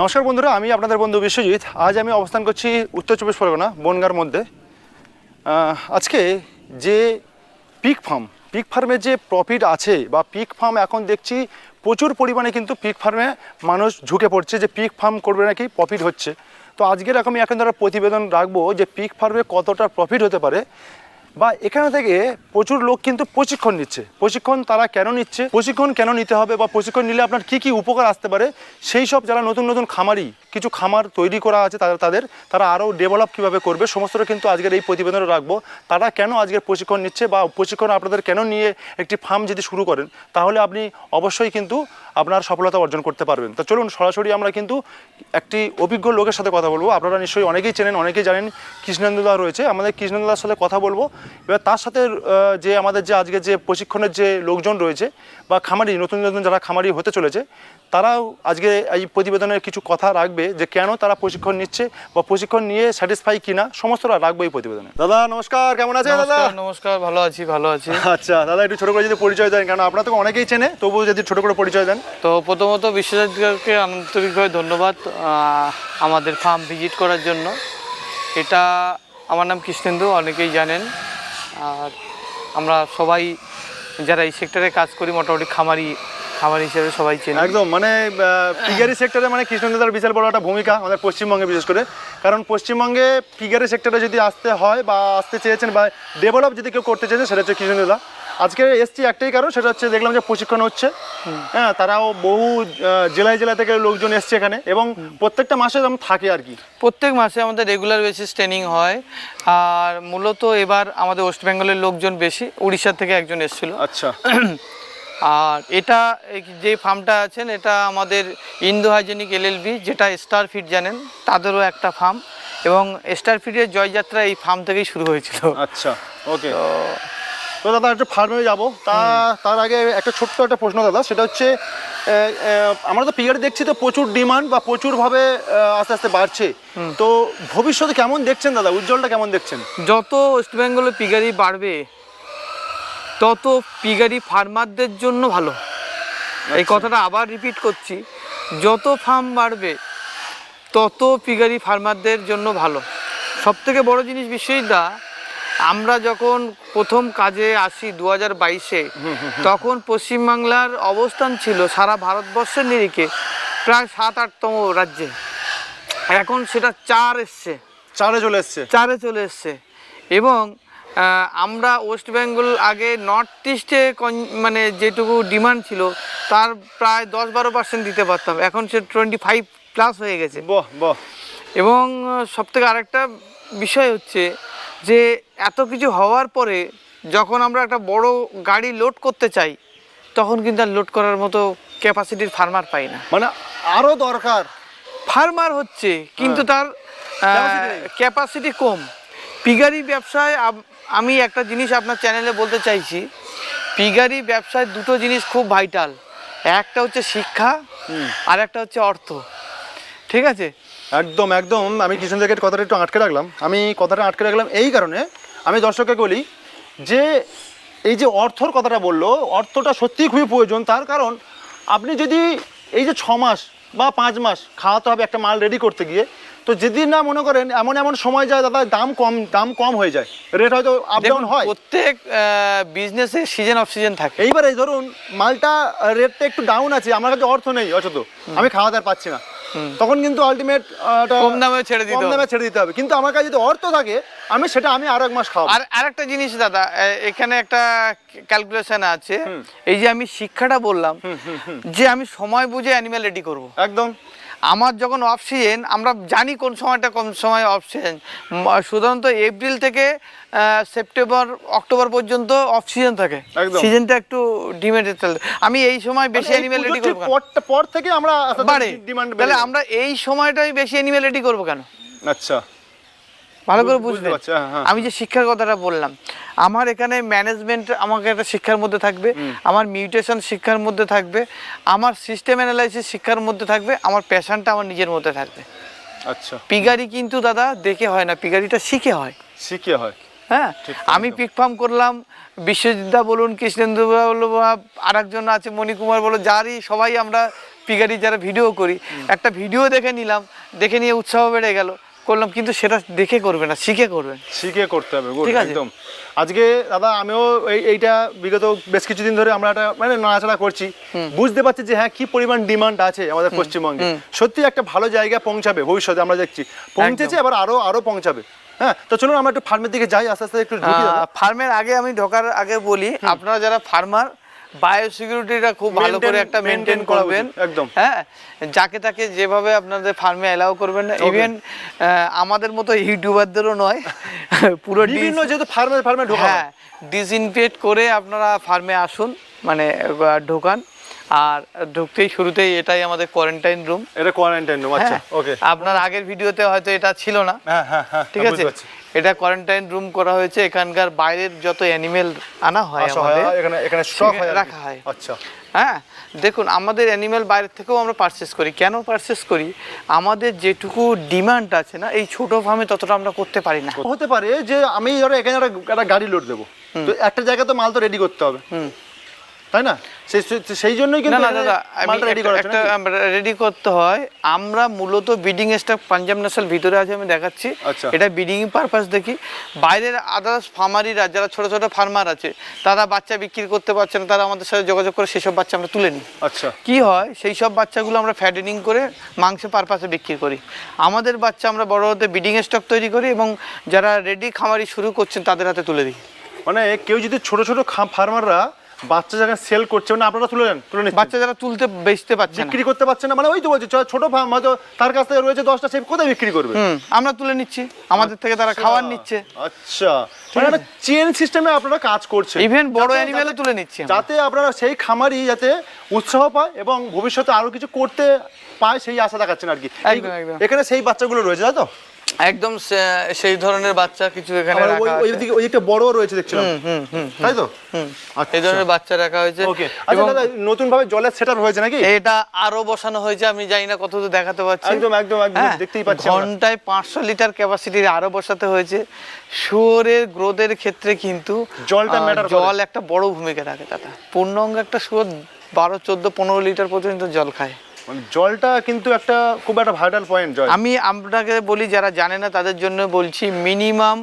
নমস্কার বন্ধুরা, আমি আপনাদের বন্ধু বিশ্বজিৎ। আজ আমি অবস্থান করছি উত্তর চব্বিশ পরগনা, বনগার মধ্যে। আজকে যে পিক ফার্ম পিক ফার্মে যে প্রফিট আছে বা পিক ফার্ম এখন দেখছি প্রচুর পরিমাণে কিন্তু পিক ফার্মে মানুষ ঝুঁকে পড়ছে যে পিক ফার্ম করবে নাকি প্রফিট হচ্ছে। তো আজকের আমি এখন ধরো প্রতিবেদন রাখব যে পিক ফার্মে কতটা প্রফিট হতে পারে। বা এখানে থেকে প্রচুর লোক কিন্তু প্রশিক্ষণ নিচ্ছে। প্রশিক্ষণ তারা কেন নিচ্ছে? প্রশিক্ষণ কেন নিতে হবে? বা প্রশিক্ষণ নিলে আপনার কি কি উপকার আসতে পারে? সেই সব যারা নতুন নতুন খামারি কিছু খামার তৈরি করা আছে তাদের তাদের, তারা আরও ডেভেলপ কীভাবে করবে, সমস্তটা কিন্তু আজকের এই প্রতিবেদনে রাখব। তারা কেন আজকের প্রশিক্ষণ নিচ্ছে বা প্রশিক্ষণ আপনাদের কেন নিয়ে একটি ফার্ম যদি শুরু করেন, তাহলে আপনি অবশ্যই কিন্তু আপনার সফলতা অর্জন করতে পারবেন। তো চলুন, সরাসরি আমরা কিন্তু একটি অভিজ্ঞ লোকের সাথে কথা বলব। আপনারা নিশ্চয়ই অনেকেই চেনেন, অনেকেই জানেন কৃষ্ণেন্দুদা রয়েছে। আমাদের কৃষ্ণেন্দুদার সাথে কথা বলব। এবার তার সাথে যে আমাদের যে আজকে যে প্রশিক্ষণের যে লোকজন রয়েছে বা খামারি, নতুন নতুন যারা খামারি হতে চলেছে, তারাও আজকে এই প্রতিবেদনের কিছু কথা রাখবে। যে কেন তারা প্রশিক্ষণ নিচ্ছে বা প্রশিক্ষণ নিয়ে স্যাটিসফাই কিনা সমস্তটা রাখব এই প্রতিবেদনে। দাদা নমস্কার কেমন আছেন দাদা? নমস্কার নমস্কার ভালো আছি ভালো আছি। আচ্ছা দাদা একটু ছোট করে যদি পরিচয় দেন কারণ আপনার তো অনেকেই চেনে তবুও যদি ছোট করে পরিচয় দেন। তো প্রথমত বিশ্বজিৎকে আন্তরিকভাবে ধন্যবাদ আমাদের ফার্ম ভিজিট করার জন্য। এটা আমার নাম কৃষ্ণেন্দু অনেকেই জানেন। আর আমরা সবাই যারা এই সেক্টরে কাজ করি মোটামুটি খামারি খামারি হিসেবে সবাই চেনে। একদম মানে পিগারি সেক্টরে মানে কৃষ্ণনদার বিশাল বড় একটা ভূমিকা আমাদের পশ্চিমবঙ্গে বিশেষ করে। কারণ পশ্চিমবঙ্গে পিগারি সেক্টরে যদি আসতে হয় বা আসতে চেয়েছেন বা ডেভেলপ যদি কেউ করতে চেয়েছেন সেটা হচ্ছে কৃষ্ণনদা আজকে এসছি একটাই কারণ সেটা হচ্ছে দেখলাম যে প্রশিক্ষণ হচ্ছে। হ্যাঁ তারাও বহু জেলায় জেলা থেকে লোকজন এসছে এখানে এবং প্রত্যেকটা মাসে যেমন থাকে আর কি। প্রত্যেক মাসে আমাদের রেগুলার বেসিস ট্রেনিং হয়। আর মূলত এবার আমাদের ওয়েস্ট বেঙ্গলের লোকজন বেশি উড়িষ্যা থেকে একজন এসেছিল। আচ্ছা। আর এটা যে ফার্মটা আছেন এটা আমাদের ইন্দো হাইজেনিক এলএলবি যেটা স্টার ফিড জানেন তাদেরও একটা ফার্ম এবং স্টার ফিডের জয়যাত্রা এই ফার্ম থেকেই শুরু হয়েছিল। আচ্ছা ওকে তো দাদা একটা ফার্মে যাব। তা তার আগে একটা ছোট্ট একটা প্রশ্ন দাদা সেটা হচ্ছে আমরা তো পিগারি দেখছি তো প্রচুর ডিমান্ড বা প্রচুরভাবে আস্তে আস্তে বাড়ছে। তো ভবিষ্যতে কেমন দেখছেন দাদা? উজ্জ্বলটা কেমন দেখছেন? যত ওয়েস্ট বেঙ্গলে পিগারি বাড়বে তত পিগারি ফার্মারদের জন্য ভালো। এই কথাটা আবার রিপিট করছি। যত ফার্ম বাড়বে তত পিগারি ফার্মারদের জন্য ভালো। সব থেকে বড় জিনিস বিশ্বজিৎদা আমরা যখন প্রথম কাজে আসি দু হাজার বাইশে তখন পশ্চিমবাংলার অবস্থান ছিল সারা ভারতবর্ষের নিরিখে প্রায় সাত আটতম রাজ্যে। এখন সেটা চার এসছে। চারে চলে এসছে। চারে চলে এসছে। এবং আমরা ওয়েস্ট বেঙ্গল আগে নর্থ ইস্টে মানে যেটুকু ডিমান্ড ছিল তার প্রায় দশ বারো পার্সেন্ট দিতে পারতাম। এখন সে টোয়েন্টি ফাইভ প্লাস হয়ে গেছে। বাহ বাহ। এবং সব থেকে আরেকটা বিষয় হচ্ছে যে এত কিছু হওয়ার পরে যখন আমরা একটা বড় গাড়ি লোড করতে চাই তখন কিন্তু আর লোড করার মতো ক্যাপাসিটির ফার্মার পাই না। মানে আরও দরকার। ফার্মার হচ্ছে কিন্তু তার ক্যাপাসিটি কম। পিগারি ব্যবসায় আমি একটা জিনিস আপনার চ্যানেলে বলতে চাইছি। পিগারি ব্যবসায় দুটো জিনিস খুব ভাইটাল একটা হচ্ছে শিক্ষা আর একটা হচ্ছে অর্থ। ঠিক আছে? একদম একদম। আমি কিষণ থেকে কথাটা একটু আটকে রাখলাম। আমি কথাটা আটকে রাখলাম এই কারণে আমি দর্শককে বলি যে এই যে অর্থর কথাটা বলল অর্থটা সত্যিই খুবই প্রয়োজন। তার কারণ আপনি যদি এই যে ছ মাস বা পাঁচ মাস খাওয়াতে হবে একটা মাল রেডি করতে গিয়ে তো যেদিন না মনে করেন এমন এমন সময় যায় দাদা দাম কম দাম কম হয়ে যায়। রেট হয়তো আপ ডাউন হয়। প্রত্যেক বিজনেসে সিজন অফ সিজন থাকে। এইবার এই ধরুন মালটা রেটটা একটু ডাউন আছে আমার কাছে অর্থ নেই অচত আমি খাওয়াতে আর পাচ্ছি না। তখন কিন্তু আলটিমেট কম দামে ছেড়ে দিতে কম দামে ছেড়ে দিতে হবে। কিন্তু আমার কাছে যদি অর্থ থাকে আমি সেটা আমি আরও এক মাস খাওয়াবো। আর আরেকটা জিনিস দাদা এখানে একটা ক্যালকুলেশন আছে। এই যে আমি শিক্ষাটা বললাম যে আমি সময় বুঝে অ্যানিমেল রেডি করব। একদম। আমার যখন অফ সিজন আমরা জানি কোন সময়টা কোন সময় অফ সিজন সাধারণত এপ্রিল থেকে সেপ্টেম্বর অক্টোবর পর্যন্ত অফ সিজন থাকে। সিজনটা একটু ডিমান্ড চলে। আমি এই সময় বেশি অ্যানিমেল রেডি করব পর- থেকে আমরা বাড়ে। তাহলে আমরা এই সময়টাই বেশি অ্যানিমেল রেডি করব কেন? আচ্ছা। ভালো করে বুঝতে বুঝবেন। হ্যাঁ, হ্যাঁ। আমি যে শিক্ষার কথাটা বললাম আমার এখানে ম্যানেজমেন্ট আমাকে একটা শিক্ষার মধ্যে থাকবে আমার মিউটেশন শিক্ষার মধ্যে থাকবে আমার সিস্টেম অ্যানালাইসিস শিক্ষার মধ্যে থাকবে আমার প্যাশনটা আমার নিজের মধ্যে থাকবে। আচ্ছা। পিগারি কিন্তু দাদা দেখে হয় না পিগারিটা শিখে হয়। শিখে হয়। হ্যাঁ আমি পিক ফার্ম করলাম বিশ্বজিৎদা বলুন কৃষ্ণেন্দু বলুন আর একজন আছে মণিকুমার বলো যারই সবাই আমরা পিগারি যারা ভিডিও করি একটা ভিডিও দেখে নিলাম দেখে নিয়ে উৎসাহ বেড়ে গেল। করলাম কিন্তু সেটা দেখে করবে না শিখে করবেন শিখে করতে হবে ঠিক আছে। একদম। আজকে দাদা আমিও এই এইটা বিগত বেশ কিছুদিন ধরে আমরা একটা মানে নাড়াচাড়া করছি। বুঝতে পারছি যে হ্যাঁ কি পরিমাণ ডিমান্ড আছে আমাদের পশ্চিমবঙ্গে। সত্যি একটা ভালো জায়গা পৌঁছাবে ভবিষ্যতে আমরা দেখছি। পৌঁছেছে এবার আরও আরও পৌঁছাবে। হ্যাঁ তো চলুন আমরা একটু ফার্মের দিকে যাই আস্তে আস্তে একটু ফার্মের আগে আমি ঢোকার আগে বলি আপনারা যারা ফার্মার বায়ো সিকিউরিটিটা খুব ভালো করে একটা মেনটেন করা করবেন একদম। হ্যাঁ যাকে তাকে যেভাবে আপনাদের ফার্মে অ্যালাউ করবেন না ইভেন আমাদের মতো ইউটিউবারদেরও নয় পুরো বিভিন্ন যেহেতু ফার্মে ফার্মে ঢোকা। হ্যাঁ ডিসইনফেক্ট করে আপনারা ফার্মে আসুন মানে ঢোকান আর ঢুকতেই শুরুতেই এটাই আমাদের কোয়ারেন্টাইন রুম এটা কোয়ারেন্টাইন রুম আচ্ছা ওকে আপনার আগের ভিডিওতে হয়তো এটা ছিল না। হ্যাঁ হ্যাঁ হ্যাঁ ঠিক হ্যাঁ, আছে এটা কোয়ারেন্টাইন রুম করা হয়েছে। এখানকার বাইরের যত অ্যানিমেল আনা হয় আমাদের এখানে এখানে স্টক হয় রাখা হয়। আচ্ছা। হ্যাঁ দেখুন আমাদের অ্যানিমেল বাইরের থেকেও আমরা পারচেস করি। কেন পারচেস করি? আমাদের যেটুকু ডিমান্ড আছে না এই ছোট ফার্মে ততটা আমরা করতে পারি না। হতে পারে যে আমি ধরো এখানে একটা গাড়ি লোড দেবো। তো একটা জায়গায় তো মাল তো রেডি করতে হবে। হুম। তাই না? সেই সেই- জন্যই কিন্তু না দাদা রেডি একটা রেডি করতে হয়। আমরা মূলত বিডিং স্টাফ পাঞ্জাব ন্যাশনাল ভিতরে আছে আমি দেখাচ্ছি। আচ্ছা। এটা বিডিং পারপাস দেখি। বাইরের আদার্স ফার্মারিরা যারা ছোট ছোট ফার্মার আছে তারা বাচ্চা বিক্রি করতে পারছে না তারা আমাদের সাথে যোগাযোগ করে সেসব বাচ্চা আমরা তুলে নিই। আচ্ছা। কি হয়? সেই সব বাচ্চাগুলো আমরা ফ্যাটেনিং করে মাংস পারপাসে বিক্রি করি। আমাদের বাচ্চা আমরা বড় হতে বিডিং স্টক তৈরি করি এবং যারা রেডি খামারি শুরু করছেন তাদের হাতে তুলে দিই। মানে কেউ যদি ছোট ছোট ফার্মাররা বাচ্চা জায়গায় সেল করছে মানে আপনারা তুলে নেন তুলে নিচ্ছেন। বাচ্চা যারা তুলতে বেচতে পারছে না। বিক্রি করতে পারছে না মানে ওই তো বলছি ছোট ফার্ম হয়তো তার কাছ থেকে রয়েছে দশটা কোথায় বিক্রি করবে? আমরা তুলে নিচ্ছি। আমাদের থেকে তারা খাবার নিচ্ছে। আচ্ছা। মানে চেন সিস্টেমে আপনারা কাজ করছেন। ইভেন বড় অ্যানিমেলও তুলে নিচ্ছি। যাতে আপনারা সেই খামারি যাতে উৎসাহ পায় এবং ভবিষ্যতে আরও কিছু করতে পায় সেই আশা দেখাচ্ছেন আর কি। এখানে সেই বাচ্চাগুলো রয়েছে তাই তো? একদম সেই ধরনের বাচ্চা কিছু এখানে রাখা ওই দিকটা বড় রয়েছে দেখছিলাম। তাই তো? এই ধরনের বাচ্চা রাখা হয়েছে। ওকে। আচ্ছা দাদা নতুন ভাবে জলের সেটআপ হয়েছে নাকি? এটা আরও বসানো হয়েছে আমি জানি না কতদূর দেখাতে পারছি একদম একদম একদম হ্যাঁ, দেখতেই পাচ্ছি ঘন্টায় পাঁচশো লিটার ক্যাপাসিটির আরও বসাতে হয়েছে। শুয়োরের গ্রোথের ক্ষেত্রে কিন্তু জলটা করে। জল একটা বড় ভূমিকা রাখে দাদা। পূর্ণাঙ্গ একটা শুয়োর বারো চোদ্দ পনেরো লিটার পর্যন্ত জল খায়। মানে জলটা কিন্তু একটা খুব একটা ভাইটাল পয়েন্ট জল। আমি আপনাকে বলি যারা জানে না তাদের জন্য বলছি মিনিমাম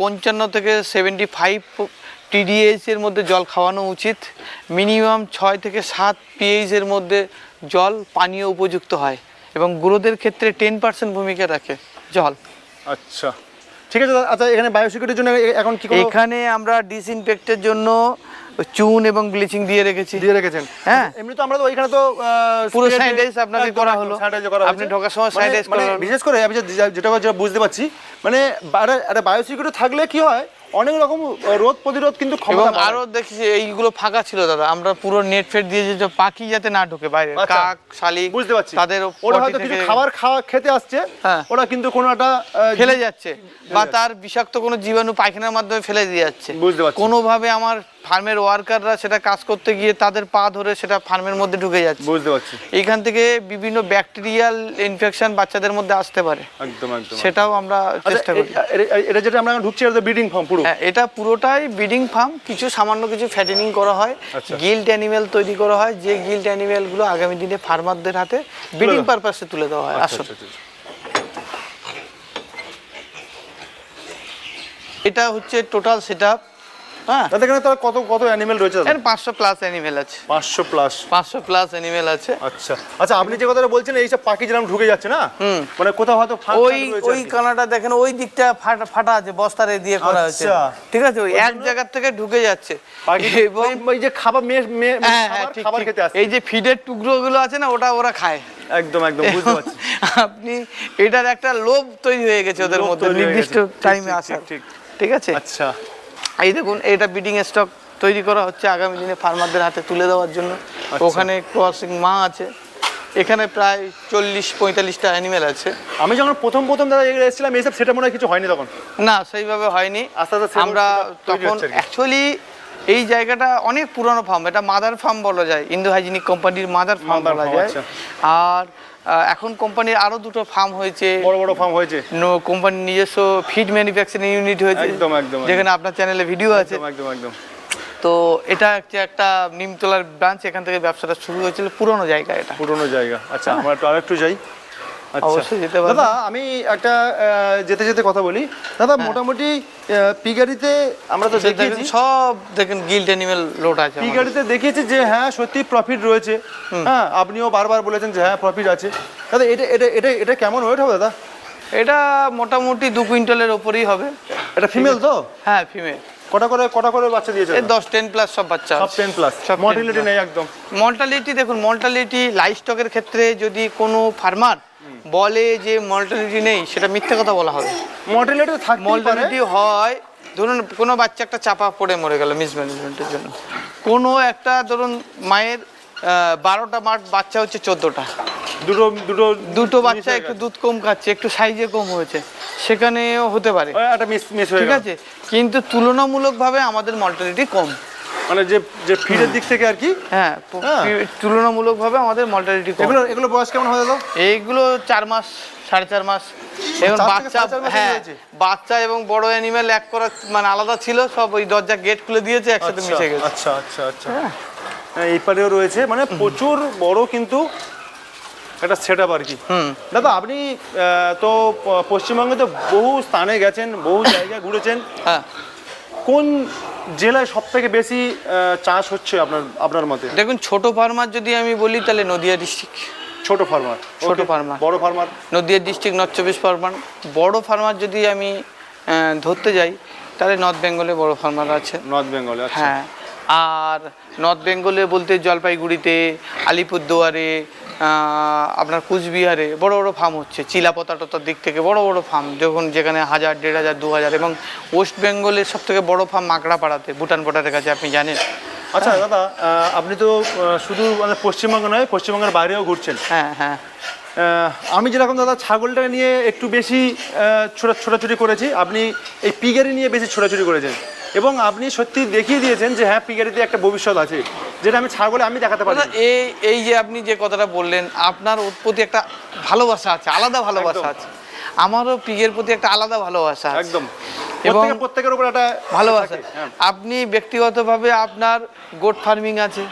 পঞ্চান্ন থেকে সেভেন্টি ফাইভ টিডিএইচ এর মধ্যে জল খাওয়ানো উচিত। মিনিমাম ছয় থেকে সাত পিএইচ এর মধ্যে জল পানীয় উপযুক্ত হয় এবং গ্রোথের ক্ষেত্রে টেন পার্সেন্ট ভূমিকা রাখে জল। আচ্ছা। ঠিক আছে দাদা, আচ্ছা এখানে বায়োসিকিউরিটির জন্য এখন কি এখানে আমরা ডিসইনফেক্টের জন্য চুন এবং ব্লিচিং দিয়ে রেখেছি দিয়ে রেখেছেন হ্যাঁ। এমনি তো আমরা তো ওইখানে তো পুরো sanitize আপনাকে করা হলো। sanitize করা আপনি ঢোকার সময় মানে- মানে করা বিশেষ করে আমি যেটা যেটা বুঝতে পারছি মানে একটা- বায়োসিকিউরিটি থাকলে কি হয় অনেক রকম রোধ প্রতিরোধ কিন্তু এবং ক্ষমতা। আরও দেখছি এইগুলো ফাঁকা ছিল দাদা আমরা পুরো নেট ফেট দিয়ে যে যে পাখি যাতে না ঢোকে বাইরে আচ্ছা। কাক শালিক বুঝতে পারছি তাদের ওরা হয়তো কিছু খাবার খাওয়া খেতে আসছে হ্যাঁ। ওরা কিন্তু কোনো একটা ফেলে যাচ্ছে বা তার বিষাক্ত কোনো জীবাণু পায়খানার মাধ্যমে ফেলে দিয়ে যাচ্ছে বুঝতে পারছি। কোনোভাবে আমার ফার্মের ওয়ার্কাররা সেটা কাজ করতে গিয়ে তাদের পা ধরে সেটা ফার্মের মধ্যে ঢুকে যাচ্ছে। বুঝতে পারছি। এইখান থেকে বিভিন্ন ব্যাকটেরিয়াল ইনফেকশন বাচ্চাদের মধ্যে আসতে পারে। একদম একদম সেটাও আমরা আচ্ছা, চেষ্টা করি। এটা যেটা আমরা ঢুকছি এটা ব্রিডিং ফার্ম পুরো। হ্যাঁ এটা পুরোটাই ব্রিডিং ফার্ম কিছু সামান্য কিছু ফ্যাটেনিং করা হয়। আচ্ছা। গিল্ড অ্যানিমেল তৈরি করা হয়। যে গিল্ড অ্যানিমেলগুলো আগামী দিনে ফার্মারদের হাতে ব্রিডিং পারপাসে তুলে দেওয়া হয়। আচ্ছা, আচ্ছা, আচ্ছা। এটা হচ্ছে টোটাল সেট আপ হ্যাঁ। এখানে তার কত কত অ্যানিমেল রয়েছে দাদা? এর পাঁচশো প্লাস অ্যানিমেল আছে। পাঁচশো প্লাস পাঁচশো প্লাস অ্যানিমেল আছে। আচ্ছা। আচ্ছা আপনি যে কথাটা বলছেন এইসব পাখি যেরকম ঢুকে যাচ্ছে না? মানে কোথাও হয়তো ওই ওই কানাটা দেখেন ওই দিকটা ফাটা ফাটা আছে বস্তারে দিয়ে করা হয়েছে। আচ্ছা। ঠিক আছে? ওই এক জায়গার থেকে ঢুকে যাচ্ছে। এবং ওই- যে খাবার হ্যাঁ, হ্যাঁ, খাবার-। খেতে আসছে। এই যে ফিডের টুকরোগুলো আছে না ওটা ওরা খায়। একদম একদম বুঝতে পারছি। আপনি এটার একটা লোভ তৈরি হয়ে গেছে ওদের মধ্যে নির্দিষ্ট টাইমে আসার। ঠিক, ঠিক আছে? আচ্ছা। এই দেখুন এটা বিডিং স্টক তৈরি করা হচ্ছে আগামী দিনে ফার্মারদের হাতে তুলে দেওয়ার জন্য। আচ্ছা। ওখানে ক্রসিং মা আছে। এখানে প্রায় চল্লিশ পঁয়তাল্লিশটা অ্যানিমেল আছে। আমি যখন প্রথম প্রথম দাদা এসেছিলাম এইসব সেটা মনে হয় কিছু হয়নি তখন? না সেইভাবে হয়নি। আস্তে আস্তে আমরা তখন। অ্যাকচুয়ালি এই জায়গাটা অনেক পুরনো ফার্ম এটা মাদার ফার্ম বলা যায়। ইন্দো হাইজিনিক কোম্পানির মাদার ফার্ম বলা যায়। আচ্ছা। আর এখন কোম্পানির আরও দুটো ফার্ম হয়েছে। বড় বড় ফার্ম হয়েছে। নো কোম্পানির নিজস্ব ফিড ম্যানুফ্যাকচারিং ইউনিট হয়েছে। একদম, একদম। যেখানে আপনার চ্যানেলে ভিডিও আছে। একদম একদম তো এটা হচ্ছে একটা নিমতলার ব্রাঞ্চ এখান থেকে ব্যবসাটা শুরু হয়েছিল। পুরনো জায়গা এটা। পুরনো জায়গা। আচ্ছা আমরা একটু আরেকটু যাই। অবশ্যই যেতে পারবেন। দাদা আমি একটা যেতে যেতে কথা বলি। দাদা মোটামুটি আহ, পি গাড়িতে আমরা তো হ্যাঁ। দেখিয়েছি। সব দেখেন গিল্ড অ্যানিমেল লোড আছে পি আমাদের। গাড়িতে দেখিয়েছি যে হ্যাঁ সত্যি প্রফিট রয়েছে। হ্যাঁ আপনিও বারবার বলেছেন যে হ্যাঁ প্রফিট আছে। দাদা এটা এটা এটা এটা কেমন ওয়েট হবে দাদা? এটা মোটামুটি দু কুইন্টালের ওপরই হবে। এটা ফিমেল তো? হ্যাঁ ফিমেল কটা করে কটা করে বাচ্চা দিয়েছে এই দশ টেন প্লাস সব বাচ্চা সব টেন প্লাস 10 নেই একদম। মর্টালিটি দেখুন মর্টালিটি লাইফ স্টকের ক্ষেত্রে যদি কোনো ফার্মার বলে যে মর্টালিটি নেই সেটা মিথ্যে কথা বলা হবে। মর্টিলিটি মর্টালিটি হয় ধরুন কোনো বাচ্চা একটা চাপা পড়ে মরে গেল মিসম্যানেজমেন্টের জন্য। কোনো একটা ধরুন মায়ের বারোটা মাঠ বাচ্চা হচ্ছে চোদ্দোটা। দুটো দুটো দুটো বাচ্চা একটু দুধ কম খাচ্ছে একটু সাইজে কম হয়েছে। সেখানেও হতে পারে। একটা মিস মিস ঠিক আছে? কিন্তু তুলনামূলকভাবে আমাদের মর্টালিটি কম। মানে যে যে ফিডের দিক থেকে আর কি? হ্যাঁ হ্যাঁ। তুলনামূলকভাবে আমাদের মর্টালিটি কম। এগুলো এগুলো বয়স কেমন হয় দাদা এইগুলো চার মাস সাড়ে চার মাস। এবং বাচ্চা হ্যাঁ বাচ্চা এবং বড় অ্যানিমেল এক করা মানে আলাদা ছিল সব ওই দরজা গেট খুলে দিয়েছে একসাথে আচ্ছা মিশে গেছে। আচ্ছা আচ্ছা আচ্ছা। হ্যাঁ, এই পারেও রয়েছে মানে প্রচুর বড় কিন্তু একটা সেট আর কি। দাদা আপনি তো পশ্চিমবঙ্গে তো বহু স্থানে গেছেন বহু জায়গায় ঘুরেছেন। হ্যাঁ। কোন জেলায় সব থেকে বেশি চাষ হচ্ছে আপনার আপনার মতে? দেখুন ছোট ফার্মার যদি আমি বলি তাহলে নদিয়া ডিস্ট্রিক্ট ছোট ফার্মার ছোট ফার্মার। বড় ফার্মার? নদিয়া ডিস্ট্রিক্ট নর্থ চব্বিশ পরগনা। বড় ফার্মার যদি আমি ধরতে যাই তাহলে নর্থ বেঙ্গলে বড় ফার্মার আছে। নর্থ বেঙ্গলে আচ্ছা। হ্যাঁ। আর নর্থ বেঙ্গলে বলতে জলপাইগুড়িতে আলিপুরদুয়ারে আপনার কুচবিহারে বড় বড় ফার্ম হচ্ছে চিলাপতা টতার দিক থেকে বড় বড় ফার্ম যখন যেখানে হাজার দেড় হাজার দু হাজার এবং ওয়েস্ট বেঙ্গলের সব থেকে বড় ফার্ম মাকড়াপাড়াতে ভুটান বর্ডারের কাছে আপনি জানেন। আচ্ছা দাদা আপনি তো শুধু মানে পশ্চিমবঙ্গ নয় পশ্চিমবঙ্গের বাইরেও ঘুরছেন। হ্যাঁ হ্যাঁ। আমি যেরকম দাদা ছাগলটাকে নিয়ে একটু বেশি ছোটাছুটি করেছি আপনি এই পিগারি নিয়ে বেশি ছোটাছুটি করেছেন। এবং আপনি সত্যি দেখিয়ে দিয়েছেন যে হ্যাঁ পিগারিতে একটা ভবিষ্যৎ আছে যেটা আমি ছাগলে আমি দেখাতে পারি। এই এই যে আপনি যে কথাটা বললেন আপনার ওর প্রতি একটা ভালোবাসা আছে আলাদা ভালোবাসা আছে। আমারও পিগের প্রতি একটা আলাদা ভালোবাসা একদম। এবং প্রত্যেকের উপর একটা ভালোবাসা। হ্যাঁ। আপনি ব্যক্তিগতভাবে আপনার গোট ফার্মিং আছে।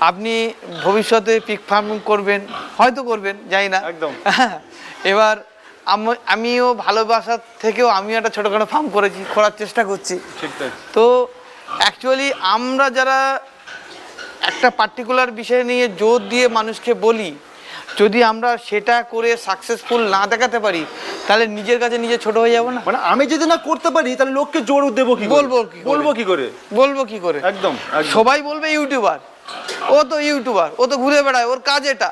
আপনি ভবিষ্যতে পিক ফার্মিং করবেন হয়তো করবেন জানি না। একদম। এবার আমিও ভালোবাসার থেকেও আমিও একটা ছোটোখাটো ফার্ম করেছি করার চেষ্টা করছি। তো অ্যাকচুয়ালি আমরা যারা একটা পার্টিকুলার বিষয় নিয়ে জোর দিয়ে মানুষকে বলি যদি আমরা সেটা করে সাকসেসফুল না দেখাতে পারি তাহলে নিজের কাছে নিজে ছোট হয়ে যাব না? মানে আমি যদি না করতে পারি তাহলে লোককে জোর দেবো কি বলব কি বলব কি করে? বলব কি করে? একদম একদম। সবাই বলবে ইউটিউবার ও তো ইউটিউবার ও তো ঘুরে বেড়ায় ওর কাজ এটা।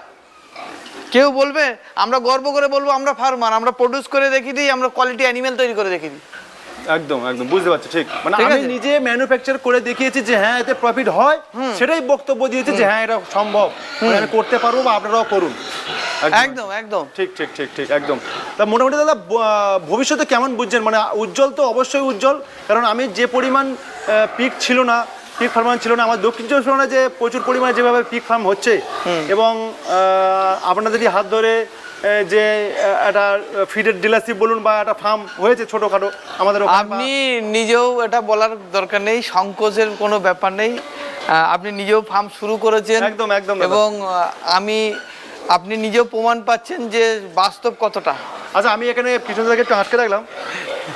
কেউ বলবে আমরা গর্ব করে বলব আমরা ফার্মার আমরা প্রডিউস করে দেখি দিই আমরা কোয়ালিটি অ্যানিমেল তৈরি করে দেখি দিই। একদম একদম বুঝতে পারছি ঠিক। মানে আমি নিজে ম্যানুফ্যাকচার করে দেখিয়েছি যে হ্যাঁ এতে প্রফিট হয় সেটাই বক্তব্য দিয়েছি যে হ্যাঁ এটা সম্ভব। মানে আমি করতে পারব বা আপনারাও করুন। একদম। একদম ঠিক ঠিক ঠিক ঠিক একদম। তা মোটামুটি দাদা ভবিষ্যতে কেমন বুঝছেন? মানে উজ্জ্বল তো অবশ্যই উজ্জ্বল কারণ আমি যে পরিমাণ পিক ছিল না পিক ফার্ম ছিল না আমার দক্ষিণ চব্বিশ পরগনায় যে প্রচুর পরিমাণে যেভাবে পিক ফার্ম হচ্ছে এবং আপনাদেরই হাত ধরে যে একটা ফিডের ডিলারশিপ বলুন বা একটা ফার্ম হয়েছে ছোটোখাটো আমাদের আপনি নিজেও এটা বলার দরকার নেই সংকোচের কোনো ব্যাপার নেই। আপনি নিজেও ফার্ম শুরু করেছেন একদম, একদম এবং আমি আপনি নিজেও প্রমাণ পাচ্ছেন যে বাস্তব কতটা। আচ্ছা আমি এখানে কৃষ্ণদাকে একটু আটকে রাখলাম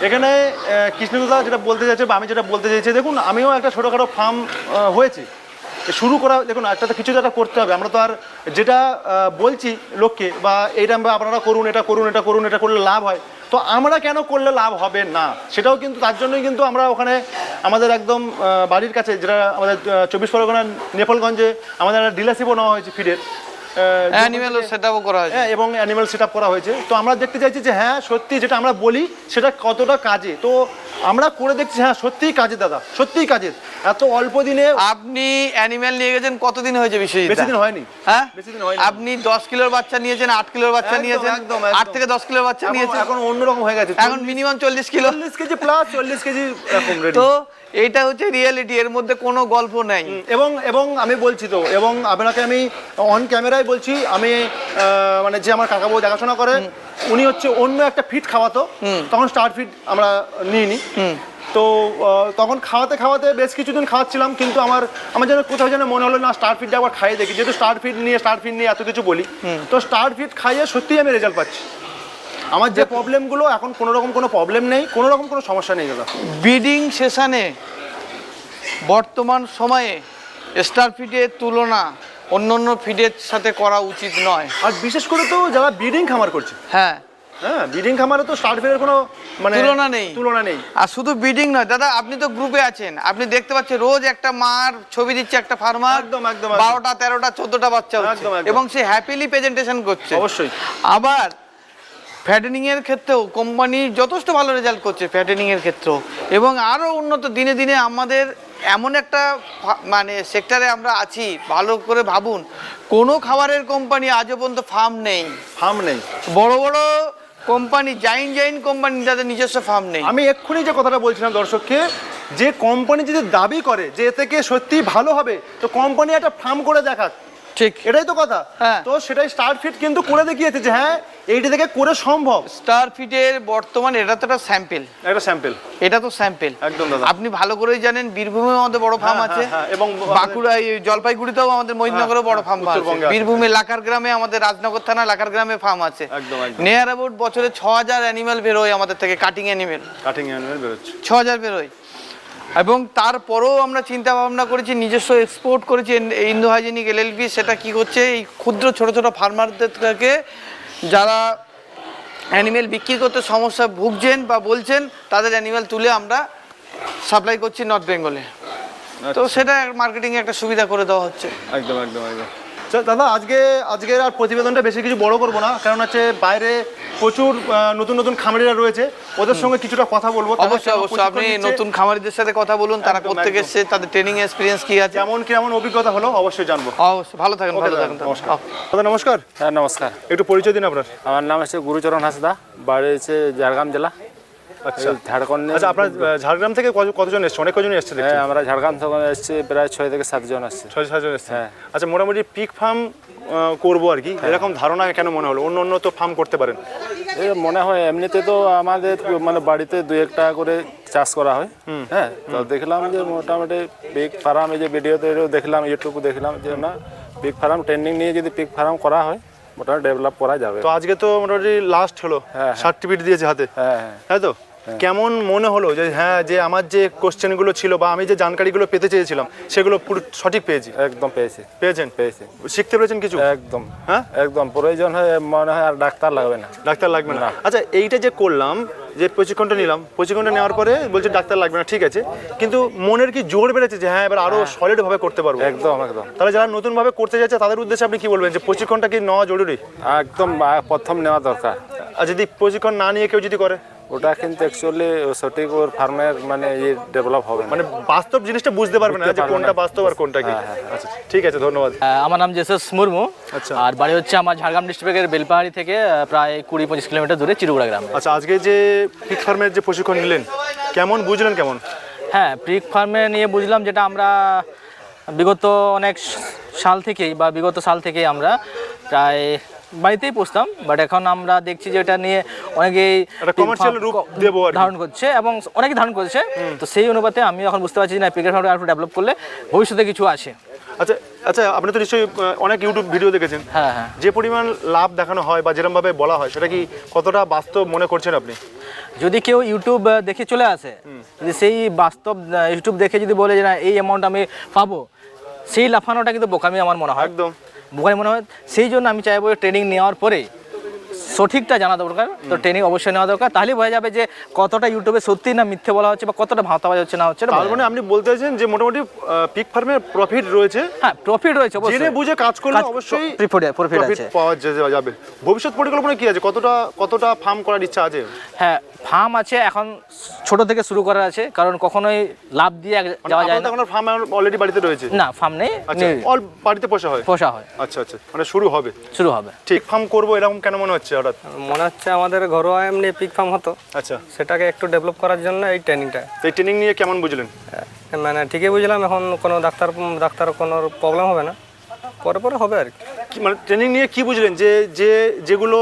এখানে কৃষ্ণদা যেটা বলতে চাইছে বা আমি যেটা বলতে চাইছি, দেখুন, আমিও একটা ছোটোখাটো ফার্ম হয়েছে। শুরু করা, দেখুন, একটা তো কিছু তো একটা করতে হবে। আমরা তো আর যেটা বলছি লোককে বা এইটা আপনারা করুন, এটা করুন এটা করুন, এটা করলে লাভ হয়। তো আমরা কেন করলে লাভ হবে না? সেটাও কিন্তু, তার জন্যই কিন্তু আমরা ওখানে আমাদের একদম বাড়ির কাছে, যেটা আমাদের চব্বিশ পরগনার নেপালগঞ্জে আমাদের একটা ডিলারশিপও নেওয়া হয়েছে ফিডের অ্যানিমেলও সেটাও করা হয়েছে। হ্যাঁ এবং অ্যানিমাল সেট করা হয়েছে। তো আমরা দেখতে চাইছি যে হ্যাঁ সত্যি যেটা আমরা বলি সেটা কতটা কাজে? তো আমরা করে দেখছি হ্যাঁ সত্যিই কাজে দাদা সত্যিই কাজের। এত অল্প দিনে আপনি অ্যানিমেল নিয়ে গেছেন কতদিন হয়েছে বিশ্বজিৎ বেশি দিন হয়নি। হ্যাঁ? বেশি দিন হয়নি। আপনি দশ কিলোর বাচ্চা নিয়েছেন আট কিলোর বাচ্চা নিয়েছেন একদম, আট থেকে দশ কিলোর বাচ্চা নিয়েছেন। এখন অন্যরকম হয়ে গেছে। এখন মিনিমাম চল্লিশ কিলো। চল্লিশ কেজি প্লাস চল্লিশ কেজি এরকম ready। তো এইটা হচ্ছে রিয়েলিটি এর মধ্যে কোনো গল্প নাই। এবং এবং আমি বলছি তো এবং আপনাকে আমি অন ক্যামেরায় বলছি আমি মানে যে আমার কাকাবু দেখাশোনা করে উনি হচ্ছে অন্য একটা ফিট খাওয়াতো তখন স্টার ফিট আমরা নিইনি। তো তখন খাওয়াতে খাওয়াতে বেশ কিছুদিন খাওয়াচ্ছিলাম কিন্তু আমার আমার যেন কোথাও যেন মনে হলো না স্টার ফিডটা আবার খাইয়ে দেখি। যেহেতু স্টার ফিড নিয়ে স্টার ফিড নিয়ে এত কিছু বলি তো স্টার ফিড খাইয়ে সত্যিই আমি রেজাল্ট পাচ্ছি। আমার যে প্রবলেমগুলো এখন কোনো রকম কোনো প্রবলেম নেই কোনো রকম কোনো সমস্যা নেই দাদা। ব্রিডিং সেশনে বর্তমান সময়ে স্টার ফিডের তুলনা অন্য অন্য ফিডের সাথে করা উচিত নয়। আর বিশেষ করে তো যারা ব্রিডিং খামার করছে। হ্যাঁ। হ্যাঁ ব্রিডিং খামারে তো স্টার ফিডের কোনো মানে তুলনা নেই। তুলনা নেই। আর শুধু ব্রিডিং নয় দাদা আপনি তো গ্রুপে আছেন। আপনি দেখতে পাচ্ছেন রোজ একটা মার ছবি দিচ্ছে একটা ফার্মার একদম, একদম। বারোটা তেরোটা চোদ্দটা বাচ্চা একদম। এবং সে হ্যাপিলি প্রেজেন্টেশন করছে। অবশ্যই। আবার ফ্যাটেনিং এর ক্ষেত্রেও কোম্পানি যথেষ্ট ভালো রেজাল্ট করছে ফ্যাটেনিং এর ক্ষেত্রেও। এবং আরও উন্নত দিনে দিনে আমাদের এমন একটা মানে সেক্টরে আমরা আছি ভালো করে ভাবুন কোনো খাবারের কোম্পানি আজও পর্যন্ত ফার্ম নেই। ফার্ম নেই। বড় বড় কোম্পানি জাইন জাইন কোম্পানি যাদের নিজস্ব ফার্ম নেই। আমি এক্ষুনি যে কথাটা বলছিলাম দর্শককে যে কোম্পানি যদি দাবি করে যে এ থেকে সত্যি ভালো হবে তো কোম্পানি একটা ফার্ম করে দেখাক। ঠিক। এটাই তো কথা। হ্যাঁ। তো সেটাই স্টার ফিট কিন্তু করে দেখিয়েছে যে হ্যাঁ এইটা থেকে করে সম্ভব। স্টার ফিটের বর্তমান এটা তো একটা স্যাম্পেল একটা স্যাম্পল এটা তো স্যাম্পেল একদম দাদা। আপনি ভালো করেই জানেন বীরভূমের মধ্যে বড় ফার্ম হ্যাঁ, আছে। হ্যাঁ, এবং বাঁকুড়া জলপাইগুড়িতেও আমাদের মহিদনগরেও বড় ফার্ম আছে। বীরভূমে লাকার গ্রামে আমাদের রাজনগর থানা লাকার গ্রামে ফার্ম আছে। একদম। নিয়ার অ্যাবাউট বছরে ছ হাজার অ্যানিমেল বেরোয় আমাদের থেকে কাটিং অ্যানিমেল কাটিং অ্যানিমেল বেরোচ্ছে। ছ হাজার বেরোয়। এবং তারপরেও আমরা চিন্তা ভাবনা করেছি নিজস্ব এক্সপোর্ট করেছি ইন্দো হাইজেনিক এল সেটা কি করছে এই ক্ষুদ্র ছোট ছোট ফার্মারদেরকে যারা অ্যানিমেল বিক্রি করতে সমস্যা ভুগছেন বা বলছেন তাদের অ্যানিমেল তুলে আমরা সাপ্লাই করছি নর্থ বেঙ্গলে তো সেটা মার্কেটিংয়ে একটা সুবিধা করে দেওয়া হচ্ছে। একদম একদম একদম। দাদা আজকে আজকের আর প্রতিবেদনটা বেশি কিছু বড় করব না কারণ হচ্ছে বাইরে প্রচুর নতুন নতুন খামারিরা রয়েছে। ওদের সঙ্গে কিছুটা কথা বলব। অবশ্যই অবশ্যই। আপনি নতুন খামারিদের সাথে কথা বলুন তারা একদম। এসছে তাদের ট্রেনিং এক্সপিরিয়েন্স কি আছে? কেমন কেমন অভিজ্ঞতা হলো অবশ্যই জানব। অবশ্যই ভালো থাকেন ভালো থাকেন নমস্কার। দাদা নমস্কার। হ্যাঁ নমস্কার। একটু পরিচয় দিন আপনার। আমার নাম হচ্ছে গুরুচরণ হাসদা বাড়ি হচ্ছে ঝাড়গ্রাম জেলা। আচ্ছা। ঝাড়খণ্ড আচ্ছা আপনার ঝাড়গ্রাম থেকে কতজন এসছে? অনেক কজন এসছে হ্যাঁ আমরা ঝাড়গ্রাম থেকে এসেছি প্রায় ছয় থেকে সাতজন আসছে। ছয় সাতজন এসছে। হ্যাঁ। আচ্ছা মোটামুটি পিক ফার্ম করব আর কি। এরকম ধারণা কেন মনে হলো? অন্য অন্য তো ফার্ম করতে পারেন। মনে হয় এমনিতে তো আমাদের মানে বাড়িতে দুই একটা করে চাষ করা হয়। হ্যাঁ তো দেখলাম যে মোটামুটি পিক ফার্ম এই যে ভিডিওতে দেখলাম ইউটিউবে দেখলাম যে না পিক ফার্ম ট্রেনিং নিয়ে যদি পিক ফার্ম করা হয় মোটামুটি ডেভেলপ করা যাবে। তো আজকে তো মোটামুটি লাস্ট হলো। হ্যাঁ, হ্যাঁ। সার্টিফিকেট দিয়েছে হাতে। হ্যাঁ হ্যাঁ। তাই তো? কেমন মনে হলো যে হ্যাঁ যে আমার যে কোশ্চেনগুলো ছিল বা আমি যে জানকারিগুলো পেতে চেয়েছিলাম সেগুলো পুরো সঠিক পেয়েছি? একদম পেয়েছি। পেয়েছেন? পেয়েছি। শিখতে পেরেছেন কিছু? একদম। হ্যাঁ? একদম। প্রয়োজন হয় মনে হয় আর ডাক্তার লাগবে না। ডাক্তার লাগবে না। আচ্ছা এইটা যে করলাম যে প্রশিক্ষণটা নিলাম প্রশিক্ষণটা নেওয়ার পরে বলছে ডাক্তার লাগবে না ঠিক আছে। কিন্তু মনের কি জোর বেড়েছে যে হ্যাঁ এবার আরও সলিড ভাবে করতে পারব? একদম একদম। তাহলে যারা নতুন ভাবে করতে যাচ্ছে তাদের উদ্দেশ্যে আপনি কি বলবেন যে প্রশিক্ষণটা কি নেওয়া জরুরি? একদম প্রথম নেওয়া দরকার। আর যদি প্রশিক্ষণ না নিয়ে কেউ যদি করে? ওটা কিন্তু অ্যাকচুয়ালি সঠিক ওর ফার্মের মানে ইয়ে ডেভেলপ হবে মানে বাস্তব জিনিসটা বুঝতে পারবে না যে কোনটা বাস্তব আর কোনটা কি। হ্যাঁ, হ্যাঁ, আচ্ছা ঠিক আছে ধন্যবাদ। আমার নাম জেসস মুর্মু। আচ্ছা। আর বাড়ি হচ্ছে আমার ঝাড়গ্রাম ডিস্ট্রিক্টের বেলপাহাড়ি থেকে প্রায় কুড়ি পঁচিশ কিলোমিটার দূরে চিরুগুড়া গ্রাম। আচ্ছা আজকে যে পিক ফার্মের যে প্রশিক্ষণ নিলেন কেমন বুঝলেন কেমন? হ্যাঁ প্রিক ফার্মে নিয়ে বুঝলাম যেটা আমরা বিগত অনেক সাল থেকেই বা বিগত সাল থেকেই আমরা প্রায় বাড়িতেই পুষতাম বাট এখন আমরা দেখছি যে এটা নিয়ে অনেকেই একটা farm রূপ দেবো ধারণ করছে এবং অনেকেই ধারণ করছে। তো সেই অনুপাতে আমি এখন বুঝতে পারছি যে না পিকের ফার্মটা আরও ডেভেলপ করলে ভবিষ্যতে কিছু আছে। আচ্ছা আচ্ছা আপনি তো নিশ্চয়ই অনেক ইউটিউব ভিডিও দেখেছেন। হ্যাঁ হ্যাঁ। যে পরিমাণ লাভ দেখানো হয় বা যেরকমভাবে বলা হয় সেটা কি কতটা বাস্তব মনে করছেন আপনি? যদি কেউ ইউটিউব দেখে চলে আসে যদি সেই বাস্তব ইউটিউব দেখে যদি বলে যে না এই অ্যামাউন্ট আমি পাবো সেই লাফানোটা কিন্তু বোকামি আমার মনে হয়। একদম। বোকামি মনে হয়। সেই জন্য আমি চাইব ট্রেনিং নেওয়ার পরে সঠিকটা জানা দরকার। তো ট্রেনিং অবশ্যই নেওয়া দরকার। তাহলেই বোঝা যাবে যে কতটা ইউটিউবে সত্যি না মিথ্যে বলা হচ্ছে বা কতটা ভাঁতাবাজ হচ্ছে না হচ্ছে তার মানে আপনি বলতে চাইছেন যে মোটামুটি পিক ফার্মের প্রফিট রয়েছে। হ্যাঁ প্রফিট রয়েছে অবশ্যই। জেনে বুঝে কাজ করলে অবশ্যই profit আছে। পাওয়া যাবে। ভবিষ্যৎ পরিকল্পনা কি আছে? কতটা কতটা ফার্ম করার ইচ্ছা আছে? হ্যাঁ ফার্ম আছে এখন ছোট থেকে শুরু করার আছে কারণ কখনোই লাভ দিয়ে যাওয়া যায় না। ফার্ম অলরেডি বাড়িতে রয়েছে? না ফার্ম নেই আচ্ছা অল বাড়িতে পোষা হয়? পোষা হয়। আচ্ছা আচ্ছা মানে শুরু হবে। শুরু হবে। ঠিক ফার্ম করব এরকম কেন মনে হচ্ছে? হঠাৎ? মনে হচ্ছে আমাদের ঘরোয়া এমনি পিক ফার্ম হতো। আচ্ছা। সেটাকে একটু ডেভেলপ করার জন্য এই ট্রেনিংটা এই ট্রেনিং নিয়ে কেমন বুঝলেন? মানে ঠিকই বুঝলাম এখন কোনো ডাক্তার ডাক্তার কোনো প্রবলেম হবে না। পরে পরে হবে আর কি। মানে ট্রেনিং নিয়ে কি বুঝলেন? যে যে যেগুলো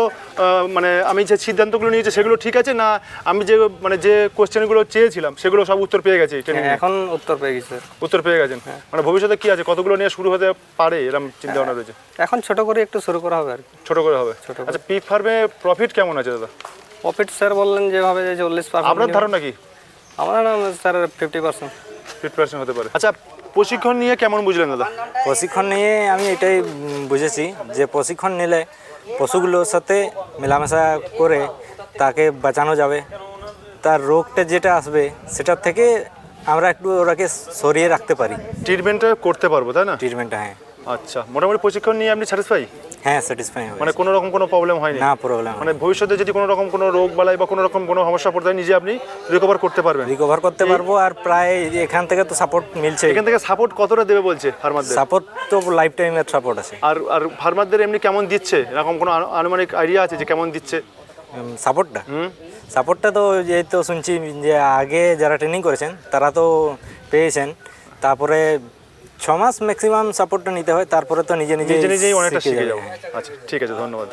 মানে আমি যে সিদ্ধান্তগুলো নিয়েছি সেগুলো ঠিক আছে না আমি যে মানে যে কোশ্চেনগুলো চেয়েছিলাম সেগুলো সব উত্তর পেয়ে গেছি ট্রেনিং হ্যাঁ, এখন উত্তর পেয়ে গেছে। উত্তর পেয়ে গেছেন? মানে ভবিষ্যতে কি আছে? কতগুলো নিয়ে শুরু হতে পারে এরকম চিন্তা ভাবনা রয়েছে? এখন ছোট করে একটু শুরু করা হবে আর কি। ছোট করে হবে? আচ্ছা পিক ফার্মে প্রফিট কেমন আছে দাদা? প্রফিট স্যার বললেন যেভাবে যে চল্লিশ পার্সেন্ট আপনার ধারণা কি? আমার নাম sir fifty percent fifty percent হতে পারে। আচ্ছা প্রশিক্ষণ নিয়ে কেমন বুঝলেন দাদা? প্রশিক্ষণ নিয়ে আমি এটাই বুঝেছি যে প্রশিক্ষণ নিলে পশুগুলোর সাথে মেলামেশা করে তাকে বাঁচানো যাবে। তার রোগটা যেটা আসবে সেটার থেকে আমরা একটু ওরাকে সরিয়ে রাখতে পারি। ট্রিটমেন্টটা করতে পারব তাই না? ট্রিটমেন্টটা হ্যাঁ। আচ্ছা মোটামুটি প্রশিক্ষণ নিয়ে আপনি স্যাটিসফাই হ্যাঁ স্যাটিসফাই মানে কোনো রকম কোনো প্রবলেম হয়নি। না প্রবলেম মানে ভবিষ্যতে যদি কোনো রকম কোনো রোগ বালাই বা কোনো রকম কোনো সমস্যা পড়তে হয় নিজে আপনি রিকভার করতে পারবেন। রিকভার করতে পারব আর প্রায় এখান থেকে তো সাপোর্ট মিলছে এখান থেকে সাপোর্ট কতটা দেবে বলছে ফার্মারদের সাপোর্ট তো লাইফ টাইমের সাপোর্ট আছে। আর আর ফার্মারদের এমনি কেমন দিচ্ছে? এরকম কোনো আনুমানিক আইডিয়া আছে যে কেমন দিচ্ছে? সাপোর্টটা সাপোর্টটা তো এই তো শুনছি যে আগে যারা ট্রেনিং করেছেন তারা তো পেয়েছেন। তারপরে ছ মাস ম্যাক্সিমাম সাপোর্টটা নিতে হয় তারপরে তো নিজে নিজে নিজে নিজেই অনেকটা শিখে যাব। আচ্ছা ঠিক আছে ধন্যবাদ